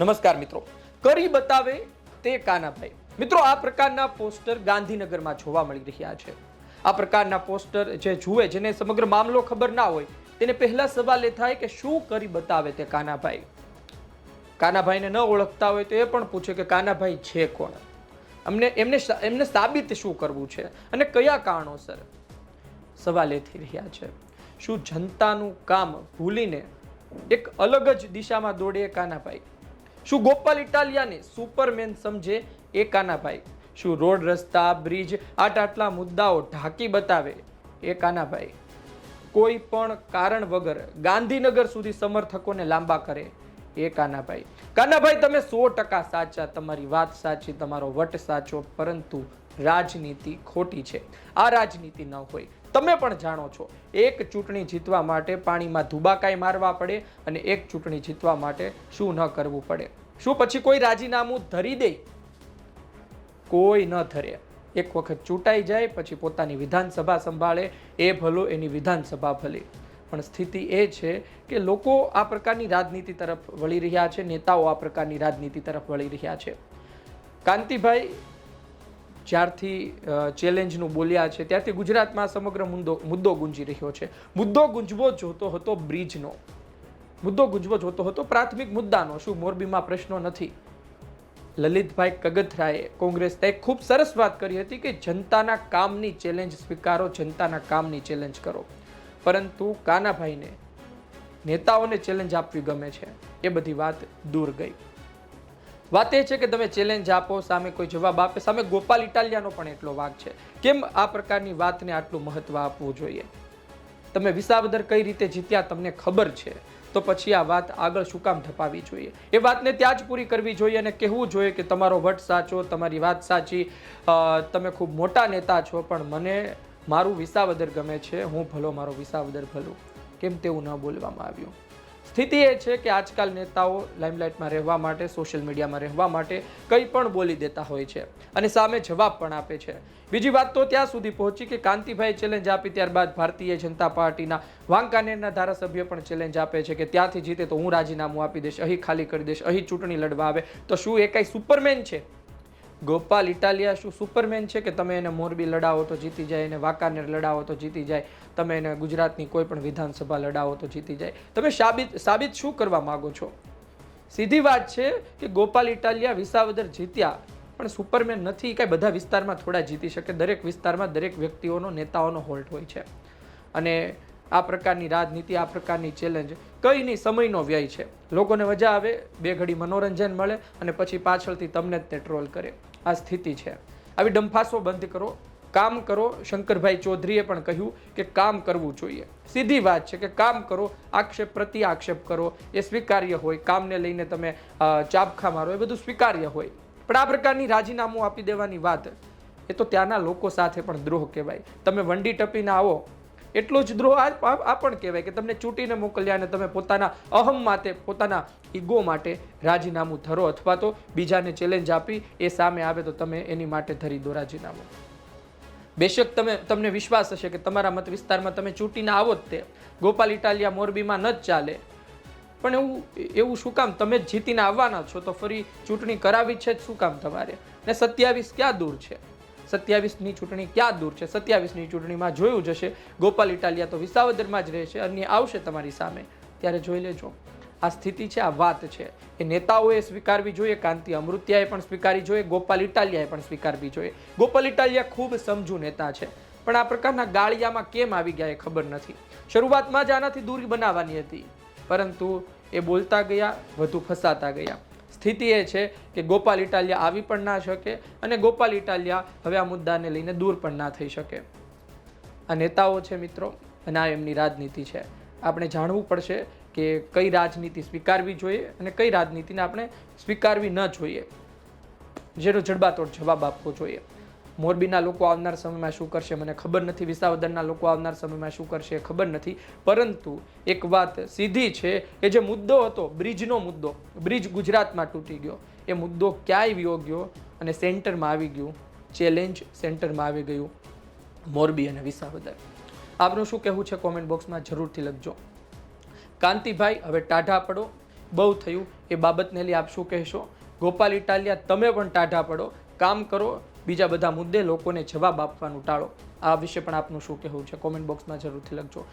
નમસ્કાર મિત્રો. કરી બતાવે તે કાનાભાઈ. મિત્રો, આ પ્રકારના પોસ્ટર ગાંધીનગરમાં જોવા મળી રહ્યા છે. આ પ્રકારના પોસ્ટર જે જુએ, જેને સમગ્ર મામલો ખબર ના હોય, તેને પહેલા સવાલ એ થાય કે શું કરી બતાવે તે કાનાભાઈ? કાનાભાઈને ન ઓળખતા હોય તો એ પણ પૂછે કે કાનાભાઈ છે કોણ? અમને, એમને એમને સાબિત શું કરવું છે અને કયા કારણોસર? સવાલ એ થઈ રહ્યા છે. શું જનતાનું કામ ભૂલીને એક અલગ જ દિશામાં દોડે કાનાભાઈ? શું ગોપાલ ઇટાલિયાને સુપરમેન સમજે? એ કાનાભાઈ શું રોડ રસ્તા, બ્રિજ, આટ આટલા મુદ્દાઓ ઢાંકી બતાવે? એ કાનાભાઈ કોઈ પણ કારણ વગર ગાંધીનગર સુધી સમર્થકોને લાંબા કરે. એ કાનાભાઈ કાનાભાઈ, તમે સો ટકા સાચા. તમારી વાત સાચી, તમારો વટ સાચો, પરંતુ રાજનીતિ ખોટી છે. આ રાજનીતિ ન હોય. તમે પણ જાણો છો, એક ચૂંટણી જીતવા માટે પાણીમાં ધુબાકાઈ મારવા પડે અને એક ચૂંટણી જીતવા માટે શું ન કરવું પડે. શું પછી કોઈ રાજીનામું ધરી દે? કોઈ ન ધરે. એક વખત ચૂંટાઈ જાય, પછી પોતાની વિધાનસભા સંભાળે, એ ભલો, એની વિધાનસભા ભલે. પણ સ્થિતિ એ છે કે લોકો આ પ્રકારની રાજનીતિ તરફ વળી રહ્યા છે, નેતાઓ આ પ્રકારની રાજનીતિ તરફ વળી રહ્યા છે. કાંતિભાઈ જ્યારથી ચેલેન્જનું બોલ્યા છે, ત્યારથી ગુજરાતમાં સમગ્ર મુદ્દો મુદ્દો ગુંજી રહ્યો છે. મુદ્દો ગુંજવો જોતો હતો બ્રિજનો. મુદ્દો ગુંજવો જોતો હતો પ્રાથમિક મુદ્દાનો. શું મોરબીમાં પ્રશ્નો નથી? લલિતભાઈ કગથરાએ કોંગ્રેસ તે ખૂબ સરસ વાત કરી હતી કે જનતાના કામની ચેલેન્જ સ્વીકારો, જનતાના કામની ચેલેન્જ કરો. પરંતુ કાનાભાઈને નેતાઓને ચેલેન્જ આપવી ગમે છે. એ બધી વાત દૂર ગઈ. વાત એ છે કે તમે ચેલેન્જ આપો, સામે કોઈ જવાબ આપે, સામે ગોપાલ ઇટાલિયાનો પણ એટલો વાક છે. કેમ આ પ્રકારની વાતને આટલું મહત્વ આપવું જોઈએ? તમે વિસાવદર કઈ રીતે જીત્યા તમને ખબર છે? તો પછી આ વાત આગળ શું કામ ધપાવી જોઈએ? એ વાતને ત્યાં જ પૂરી કરવી જોઈએ અને કહેવું જોઈએ કે તમારો વટ સાચો, તમારી વાત સાચી. તમે ખૂબ મોટા નેતા છો, પણ મને, મારું વિસાવદર ગમે છે, હું ભલો, મારો વિસાવદર ભલું. કેમ તેવું ન બોલવામાં આવ્યું? સ્થિતિ એ છે કે આજકાલ નેતાઓ લાઇમલાઇટમાં રહેવા માટે, સોશિયલ મીડિયામાં રહેવા માટે કંઈ પણ બોલી દેતા હોય છે અને સામે જવાબ પણ આપે છે. બીજી વાત તો ત્યાં સુધી પહોંચી કે કાંતિભાઈ ચેલેન્જ આપી ત્યારબાદ ભારતીય જનતા પાર્ટીના વાંકાનેરના ધારાસભ્ય પણ ચેલેન્જ આપે છે કે ત્યાંથી જીતે તો હું રાજીનામું આપી દઈશ, અહીં ખાલી કરી દઈશ, અહીં ચૂંટણી લડવા આવે. તો શું એ કાંઈ સુપરમેન છે? ગોપાલ, ઇટાલિયા શું સુપરમેન છે કે તમે એને મોરબી લડાવો તો જીતી જાય એને વાંકાનેર લડાવો તો જીતી જાય? તમે એને ગુજરાતની કોઈ પણ વિધાનસભા લડાવો તો જીતી જાય? તમે સાબિત સાબિત શું કરવા માંગો છો? સીધી વાત છે કે ગોપાલ, ઇટાલિયા વિસાવદર જીત્યા, પણ સુપરમેન નથી. કાંઈ બધા વિસ્તારમાં થોડા જીતી શકે. દરેક વિસ્તારમાં દરેક વ્યક્તિઓનો, નેતાઓનો હોલ્ટ હોય છે. અને આ પ્રકારની રાજનીતિ, આ પ્રકારની ચેલેન્જ કંઈ નહીં, સમયનો વ્યય છે. લોકોને મજા આવે, બે ઘડી મનોરંજન મળે અને પછી પાછળથી તમને જ તે ટ્રોલ કરે. આ સ્થિતિ છે. આવી ડંફાસો બંધ કરો. કામ કરો. શંકરભાઈ ચૌધરીએ પણ કહ્યું કે કામ કરવું જોઈએ. સીધી વાત છે કે કામ કરો, આક્ષેપ પ્રતિ આક્ષેપ કરો. એ સ્વીકાર્ય હોય. કામને લઈને તમે ચાબખા મારો. એ બધું સ્વીકાર્ય હોય. પણ આ પ્રકારની રાજીનામું આપી દેવાની વાત, એ તો ત્યાંના લોકો સાથે પણ દ્રોહ કહેવાય. તમે વંડી ટપીને આવો. એટલો જ દ્રોહ આ પણ કહેવાય કે તમને ચૂંટીને મોકલ્યા અને તમે પોતાના અહમ માટે પોતાના ઈગો માટે રાજીનામું ધરો અથવા તો બીજાને ચેલેન્જ આપી, એ સામે આવે તો તમે એની માટે ધરી દો રાજીનામું. બેશક તમે તમને વિશ્વાસ હશે કે તમારા મત વિસ્તારમાં તમે ચૂંટીને આવો જ તે. ગોપાલ ઇટાલિયા મોરબીમાં ન જ ચાલે. પણ એવું એવું શું કામ? તમે જ જીતીને આવવાના છો તો ફરી ચૂંટણી કરાવી છે જ શું કામ તમારે? ને સત્યાવીસ ક્યાં દૂર છે? સત્યાવીસની ચૂંટણી ક્યાં દૂર છે? સત્યાવીસની ચૂંટણીમાં જોયું જશે. ગોપાલ ઇટાલિયા તો વિસાવદરમાં જ રહેશે. અન્ય આવશે તમારી સામે. ત્યારે જોઈ લેજો. આ સ્થિતિ છે, આ વાત છે. એ નેતાઓએ સ્વીકારવી જોઈએ. કાંતિ અમૃત્યાએ પણ સ્વીકારવી જોઈએ. ગોપાલ ઇટાલિયાએ પણ સ્વીકારવી જોઈએ. ગોપાલ ઇટાલિયા ખૂબ સમજુ નેતા છે. પણ આ પ્રકારના ગાળિયામાં કેમ આવી ગયા એ ખબર નથી. શરૂઆતમાં જ આનાથી દૂરી બનાવવાની હતી. પરંતુ એ બોલતા ગયા, વધુ ફસાતા ગયા. સ્થિતિ એ છે કે ગોપાલ ઇટાલિયા આવી પણ ના શકે અને ગોપાલ ઇટાલિયા હવે આ મુદ્દાને લઈને દૂર પણ ના થઈ શકે. આ નેતાઓ છે મિત્રો, અને આ એમની રાજનીતિ છે. આપણે જાણવું પડશે કે કઈ રાજનીતિ સ્વીકારવી જોઈએ અને કઈ રાજનીતિને આપણે સ્વીકારવી ન જોઈએ. જેનો જડબાતોડ જવાબ આપવો જોઈએ. મોરબીના લોકો આવનાર સમયમાં શું કરશે? મને ખબર નથી. વિસાવદરના લોકો આવનાર સમયમાં શું કરશે ખબર નથી. પરંતુ એક વાત સીધી છે કે જે મુદ્દો હતો, બ્રિજનો મુદ્દો, બ્રિજ ગુજરાતમાં તૂટી ગયો. એ મુદ્દો ક્યાંય વિયો ગયો અને સેન્ટરમાં આવી ગયું? ચેલેન્જ સેન્ટરમાં આવી ગયું મોરબી અને વિસાવદર. આપનું શું કહેવું છે કોમેન્ટ બોક્સમાં? જરૂરથી લખજો. કાંતિભાઈ, હવે ટાઢા પડો. બહુ થયું. એ બાબતને લઈ આપ શું કહેશો? ગોપાલ ઇટાલિયા, તમે પણ ટાઢા પડો. કામ કરો. બીજા બધા મુદ્દે લોકોને જવાબ આપવાનું ટાળો. આ વિશે પણ આપનું શું કહેવું છે? કોમેન્ટ બોક્સમાં જરૂરથી લખજો.